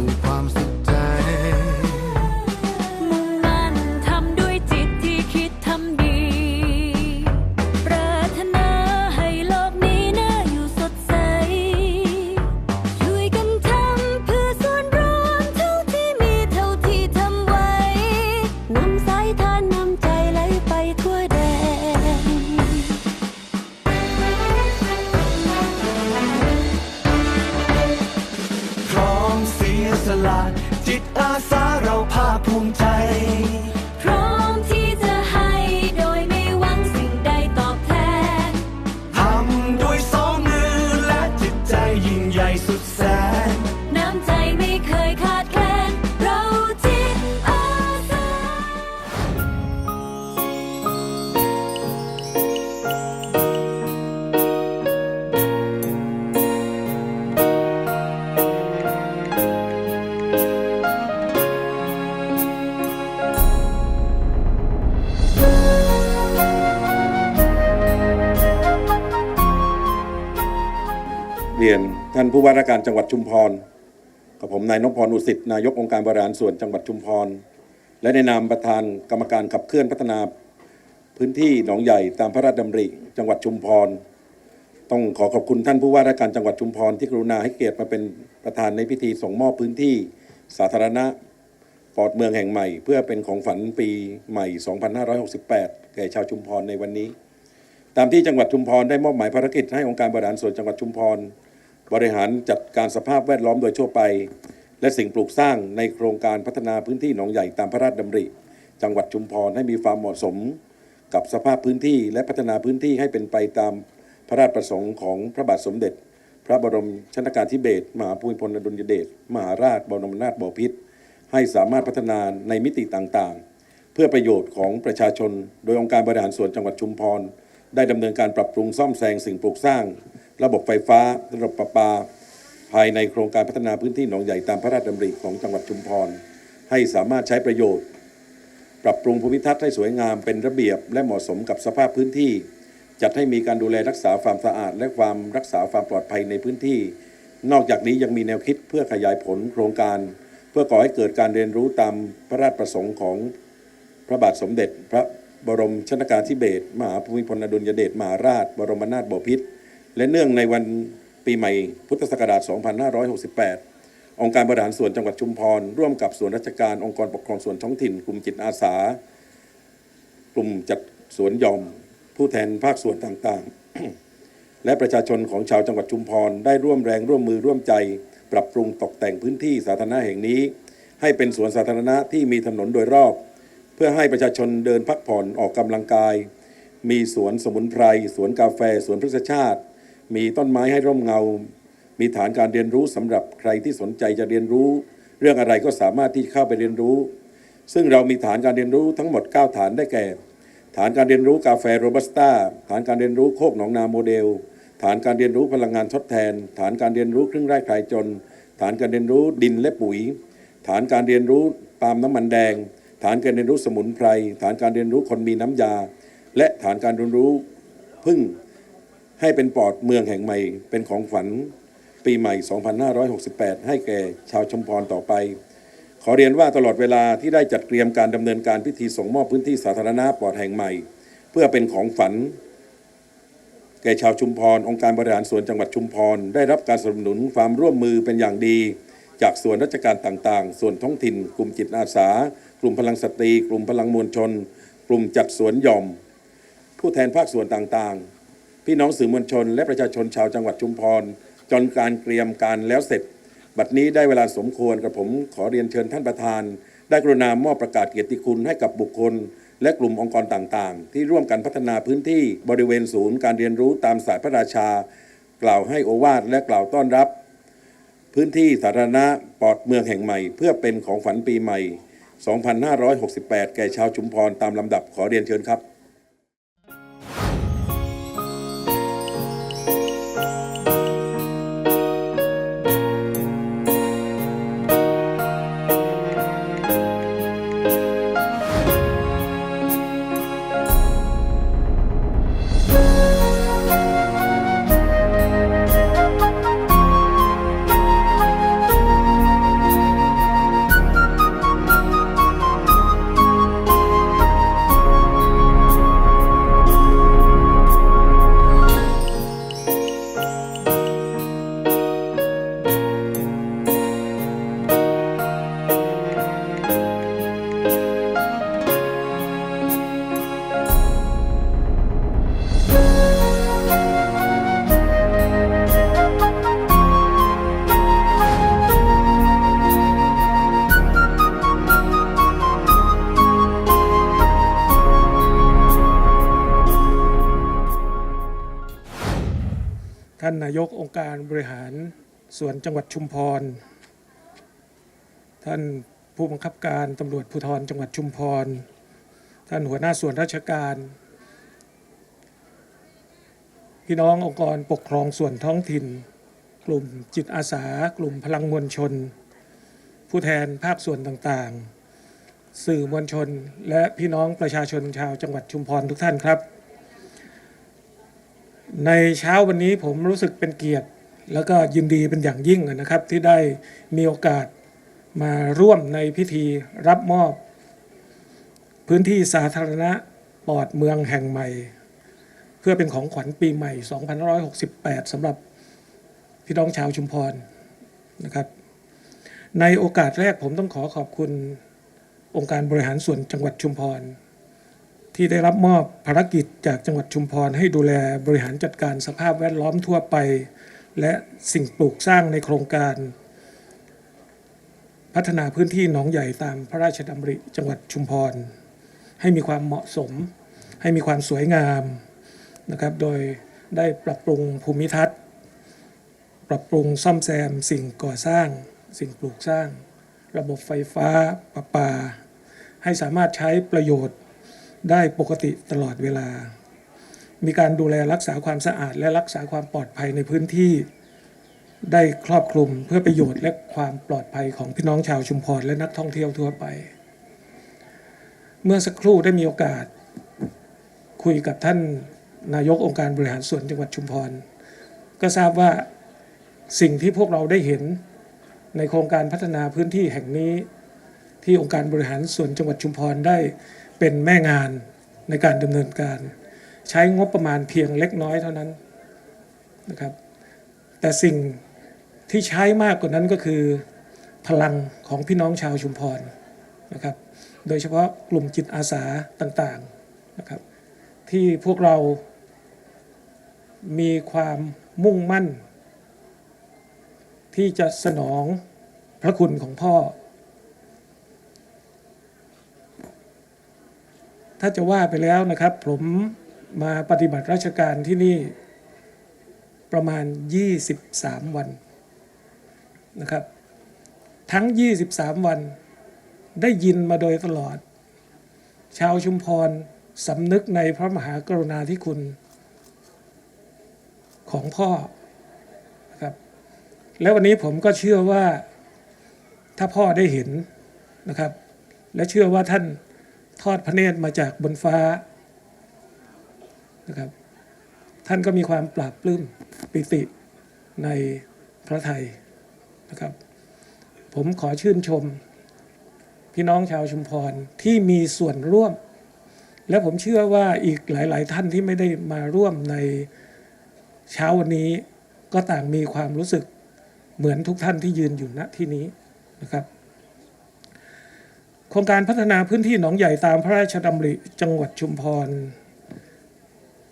ู่ ผู้ว่าราชการจังหวัดชุมพรกับผมนายนพพรอุสิตนายกองค์การบริหารส่วนจังหวัดชุมพร และในนามประธานกรรมการขับเคลื่อนพัฒนา พื้นที่หนองใหญ่ตามพระราชดำริจังหวัดชุมพร ต้องขอขอบคุณท่านผู้ว่าราชการจังหวัดชุมพรที่กรุณาให้เกียรติมาเป็นประธานในพิธีส่งมอบพื้นที่สาธารณะปอดเมืองแห่งใหม่ เพื่อเป็นของฝันปีใหม่ 2568 แก่ชาวชุมพรในวันนี้ ตามที่จังหวัดชุมพรได้มอบหมายภารกิจให้องค์การบริหารส่วนจังหวัดชุมพร บริหารจัดการสภาพแวดล้อมโดยทั่วไป และสิ่งปลูกสร้างในโครงการพัฒนาพื้นที่หนองใหญ่ตามพระราชดำริ จังหวัดชุมพรให้มีความเหมาะสม กับสภาพพื้นที่และพัฒนาพื้นที่ให้เป็นไปตามพระราชประสงค์ของพระบาทสมเด็จ พระบรมชนกาธิเบศรมหาภูมิพลอดุลยเดชมหาราชบรมนาถบพิตรให้สามารถพัฒนาในมิติต่างๆ เพื่อประโยชน์ของประชาชน โดยองค์การบริหารส่วนจังหวัดชุมพร ได้ดำเนินการปรับปรุงซ่อมแซงสิ่งปลูกสร้าง ระบบไฟฟ้า ระบบประปา ภายในโครงการพัฒนาพื้นที่หนองใหญ่ตามพระราชดำริของจังหวัดชุมพร ให้สามารถใช้ประโยชน์ ปรับปรุงภูมิทัศน์ให้สวยงามเป็นระเบียบและเหมาะสมกับสภาพพื้นที่ จัดให้มีการดูแลรักษาความสะอาด และความรักษาความปลอดภัยในพื้นที่ นอกจากนี้ยังมีแนวคิดเพื่อขยายผลโครงการ เพื่อก่อให้เกิดการเรียนรู้ตามพระราชประสงค์ของพระบาทสมเด็จ พระบรมชนกาธิเบศรมหาภูมิพลอดุลยเดชมหาราช บรมนาถบพิตร และเนื่องในวันปีใหม่พุทธศักราช 2568 องค์การบริหารส่วนจังหวัดชุมพร ร่วมกับส่วนราชการองค์กรปกครองส่วนท้องถิ่น กลุ่มจิตอาสา กลุ่มจัดสวนยอม ผู้แทนภาคส่วนต่างๆ และประชาชนของชาวจังหวัดชุมพร ได้ร่วมแรงร่วมมือร่วมใจ ปรับปรุงตกแต่งพื้นที่สาธารณะแห่งนี้ ให้เป็นสวนสาธารณะที่มีถนนโดยรอบ เพื่อให้ประชาชนเดินพักผ่อนออกกำลังกาย มีสวนสมุนไพรสวนกาแฟสวนพฤกษชาติ มีต้นไม้ให้ร่มเงา มีฐานการเรียนรู้สำหรับใครที่สนใจจะเรียนรู้ เรื่องอะไรก็สามารถที่เข้าไปเรียนรู้ ซึ่งเรามีฐานการเรียนรู้ทั้งหมด 9 ฐานได้แก่ ฐานการเรียนรู้กาแฟโรบัสต้าฐานการเรียนรู้โคกหนองนาโมเดล ฐานการเรียนรู้พลังงานทดแทน ฐานการเรียนรู้เครื่องไร่คลายจน ฐานการเรียนรู้ดินและปุ๋ย ฐานการเรียนรู้ปาล์มน้ำมันแดง ฐานการเรียนรู้สมุนไพร ฐานการเรียนรู้คนมีน้ำยา และฐานการเรียนรู้พึ่ง ให้เป็นปอดเมืองแห่งใหม่ เป็นของขวัญปีใหม่ 2568 ให้แก่ชาวชุมพรต่อไป ขอเรียนว่าตลอดเวลาที่ได้จัดเตรียมการดำเนินการพิธีส่งมอบพื้นที่สาธารณะปอดแห่งใหม่ เพื่อเป็นของฝัน แก่ชาวชุมพร องค์การบริหารส่วนจังหวัดชุมพร ได้รับการสนับสนุนความร่วมมือเป็นอย่างดี จากส่วนราชการต่างๆ ส่วนท้องถิ่น กลุ่มจิตอาสา กลุ่มพลังสตรี กลุ่มพลังมวลชน กลุ่มจัดสวนหย่อม ผู้แทนภาคส่วนต่างๆ พี่น้องสื่อมวลชน และประชาชนชาวจังหวัดชุมพร จนการเตรียมการแล้วเสร็จ บัดนี้ได้เวลาสมควรกับผมขอเรียนเชิญท่านประธาน ได้กรุณามอบประกาศเกียรติคุณให้กับบุคคล และกลุ่มองค์กรต่างๆ ที่ร่วมกันพัฒนาพื้นที่บริเวณศูนย์การเรียนรู้ตามศาสตร์พระราชา กล่าวให้โอวาทและกล่าวต้อนรับ พื้นที่สาธารณะปลอดเมืองแห่งใหม่ เพื่อเป็นของฝันปีใหม่ 2568 แก่ชาวชุมพรตามลำดับขอเรียนเชิญครับ ท่านนายกองค์การบริหารส่วนจังหวัดชุมพร ท่านผู้บังคับการตำรวจภูธรจังหวัดชุมพร ท่านหัวหน้าส่วนราชการ พี่น้ององค์กรปกครองส่วนท้องถิ่น กลุ่มจิตอาสา กลุ่มพลังมวลชน ผู้แทนภาคส่วนต่างๆ สื่อมวลชน และพี่น้องประชาชนชาวจังหวัดชุมพรทุกท่านครับ ในเช้าวันนี้ผมรู้สึกเป็นเกียรติ แล้วก็ยินดีเป็นอย่างยิ่งนะครับ ที่ได้มีโอกาสมาร่วมในพิธีรับมอบ พื้นที่สาธารณะปอดเมืองแห่งใหม่ เพื่อเป็นของขวัญปีใหม่ 2568สำหรับพี่น้องชาวชุมพรนะครับ ในโอกาสแรกผมต้องขอขอบคุณองค์การบริหารส่วนจังหวัดชุมพร ที่ได้รับมอบภารกิจจากจังหวัดชุมพร ให้ดูแลบริหารจัดการสภาพแวดล้อมทั่วไป และสิ่งปลูกสร้างในโครงการ พัฒนาพื้นที่หนองใหญ่ตามพระราชดำริจังหวัดชุมพร ให้มีความเหมาะสม ให้มีความสวยงามนะครับโดยได้ปรับปรุงภูมิทัศน์ ปรับปรุงซ่อมแซมสิ่งก่อสร้าง สิ่งปลูกสร้าง ระบบไฟฟ้าประปา ให้สามารถใช้ประโยชน์ ได้ปกติตลอดเวลา มีการดูแลรักษาความสะอาด และรักษาความปลอดภัยในพื้นที่ได้ครอบคลุมเพื่อประโยชน์และความปลอดภัยของพี่น้องชาวชุมพรและนักท่องเที่ยวทั่วไป เมื่อสักครู่ได้มีโอกาส คุยกับท่านนายกองค์การบริหารส่วนจังหวัดชุมพร ก็ทราบว่าสิ่งที่พวกเราได้เห็นในโครงการพัฒนาพื้นที่แห่งนี้ ที่องค์การบริหารส่วนจังหวัดชุมพรได้ เป็นแม่งานในการดำเนินการ ใช้งบประมาณเพียงเล็กน้อยเท่านั้นนะครับแต่สิ่งที่ใช้มากกว่านั้นก็คือพลังของพี่น้องชาวชุมพรนะครับ โดยเฉพาะกลุ่มจิตอาสาต่างๆนะครับที่พวกเรามีความมุ่งมั่น ที่จะสนองพระคุณของพ่อ ถ้าจะว่าไปแล้วนะครับ ผมมาปฏิบัติราชการที่นี่ประมาณ 23 วันนะครับ ทั้ง 23 วันได้ยินมาโดยตลอด ชาวชุมพรสำนึกในพระมหากรุณาธิคุณ ของพ่อนะครับ แล้ววันนี้ผมก็เชื่อว่าถ้าพ่อได้เห็นนะครับ และเชื่อว่าท่าน ทอดพระเนตรมาจากบนฟ้านะครับ ท่านก็มีความปราบปลื้มปิติในพระไทยนะครับ ผมขอชื่นชม พี่น้องชาวชุมพรที่มีส่วนร่วม และผมเชื่อว่าอีกหลาย ๆ ท่านที่ไม่ได้มาร่วมในเช้าวันนี้ก็ต่างมีความรู้สึกเหมือนทุกท่านที่ยืนอยู่ณที่นี้นะครับ โครงการพัฒนาพื้นที่หนองใหญ่ตามพระราชดำริจังหวัดชุมพร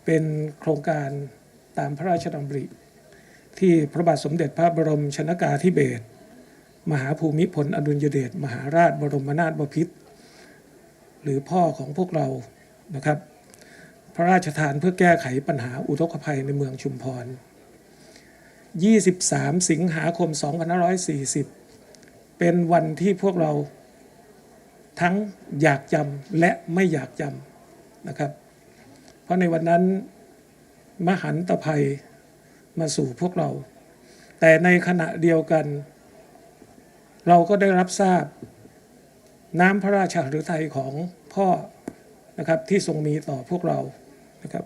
เป็นโครงการตามพระราชดำริ ที่พระบาทสมเด็จพระบรมชนากาธิเบศรมหาภูมิพลอดุลยเดชมหาราชบรมนาถบพิตรหรือพ่อของพวกเรานะครับ พระราชทานเพื่อแก้ไขปัญหาอุทกภัยในเมืองชุมพร 23 สิงหาคม 2540 เป็นวันที่พวกเรา ทั้งอยากจำและไม่อยากจำนะครับ เพราะในวันนั้นมหันตภัยมาสู่พวกเรา แต่ในขณะเดียวกัน เราก็ได้รับทราบ น้ำพระราชาฤทัยของพ่อนะครับที่ทรงมีต่อพวกเรานะครับ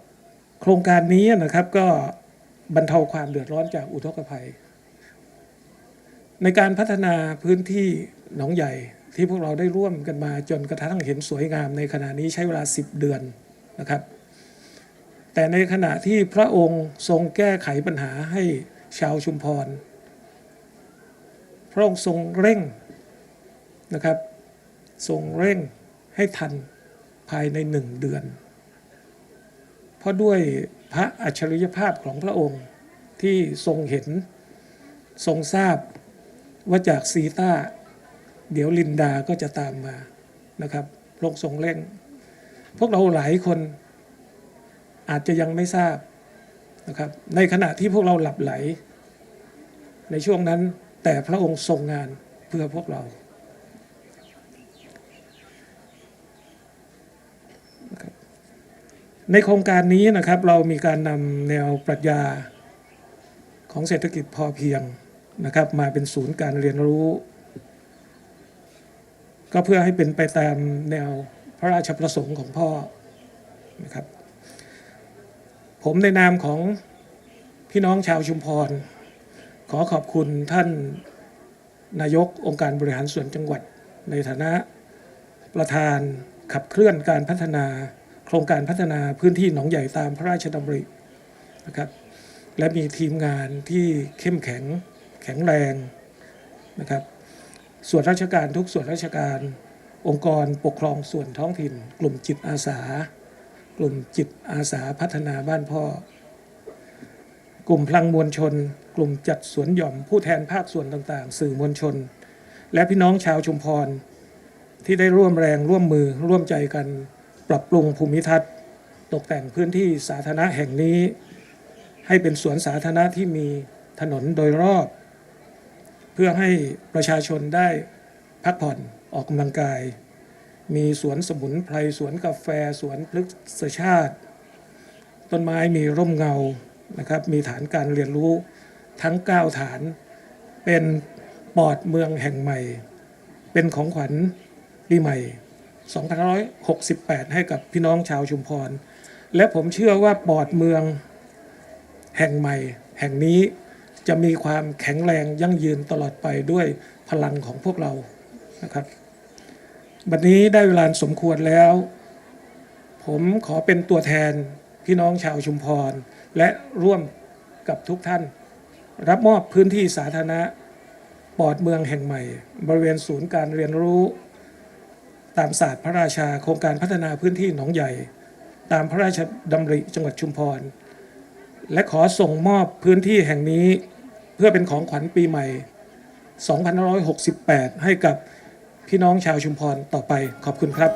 โครงการนี้นะครับก็บรรเทาความเดือดร้อนจากอุทกภัย ในการพัฒนาพื้นที่หนองใหญ่ ที่พวกเราได้ร่วมกันมาจนกระทั่งเห็นสวยงามในขณะนี้ใช้เวลา 10 เดือนนะครับ แต่ในขณะที่พระองค์ทรงแก้ไขปัญหาให้ชาวชุมพร พระองค์ทรงเร่งนะครับ ทรงเร่งให้ทันภายในหนึ่งเดือน เพราะด้วยพระอัจฉริยภาพของพระองค์ที่ทรงเห็นทรงทราบว่าจากซีตา เดี๋ยวลินดาก็จะตามมานะครับพรคทรงเร่ง พวกเราหลายคนอาจจะยังไม่ทราบนะครับ ในขณะที่พวกเราหลับไหล ในช่วงนั้นแต่พระองค์ทรงงานเพื่อพวกเรา ในโครงการนี้นะครับเรามีการนำแนวปรัชญาของเศรษฐกิจพอเพียงนะครับ มาเป็นศูนย์การเรียนรู้ ก็เพื่อให้เป็นไปตามแนวพระราชประสงค์ของพ่อนะครับ ผมในนามของพี่น้องชาวชุมพร ขอขอบคุณท่านนายกองค์การบริหารส่วนจังหวัด ในฐานะประธานขับเคลื่อนการพัฒนา โครงการพัฒนาพื้นที่หนองใหญ่ตามพระราชดำรินะครับ และมีทีมงานที่เข้มแข็งแข็งแรงนะครับ ส่วนราชการทุกส่วนราชการ องค์กรปกครองส่วนท้องถิ่น กลุ่มจิตอาสา กลุ่มจิตอาสาพัฒนาบ้านพ่อ กลุ่มพลังมวลชน กลุ่มจัดสวนหย่อมผู้แทนภาคส่วนต่างๆ สื่อมวลชน และพี่น้องชาวชุมพร ที่ได้ร่วมแรงร่วมมือร่วมใจกันปรับปรุงภูมิทัศน์ ตกแต่งพื้นที่สาธารณะแห่งนี้ ให้เป็นสวนสาธารณะที่มีถนนโดยรอบ เพื่อให้ประชาชนได้พักผ่อนออกกำลังกาย มีสวนสมุนไพรสวนกาแฟสวนพฤกษชาติ ต้นไม้มีร่มเงานะครับมีฐานการเรียนรู้ทั้ง 9 ฐาน เป็นปอดเมืองแห่งใหม่ เป็นของขวัญปีใหม่ 2568 ให้กับพี่น้องชาวชุมพร และผมเชื่อว่าปอดเมืองแห่งใหม่แห่งนี้ จะมีความแข็งแรงยั่งยืนตลอดไปด้วยพลังของพวกเรานะครับบัดนี้ได้เวลาสมควรแล้ว ผมขอเป็นตัวแทนพี่น้องชาวชุมพร และร่วมกับทุกท่าน รับมอบพื้นที่สาธารณะปอดเมืองแห่งใหม่ บริเวณศูนย์การเรียนรู้ ตามศาสตร์พระราชาโครงการพัฒนาพื้นที่หนองใหญ่ ตามพระราชดำริจังหวัดชุมพร และขอส่งมอบพื้นที่แห่งนี้ เพื่อเป็นของขวัญปีใหม่ 2568 ให้กับพี่น้องชาวชุมพรต่อไปขอบคุณครับ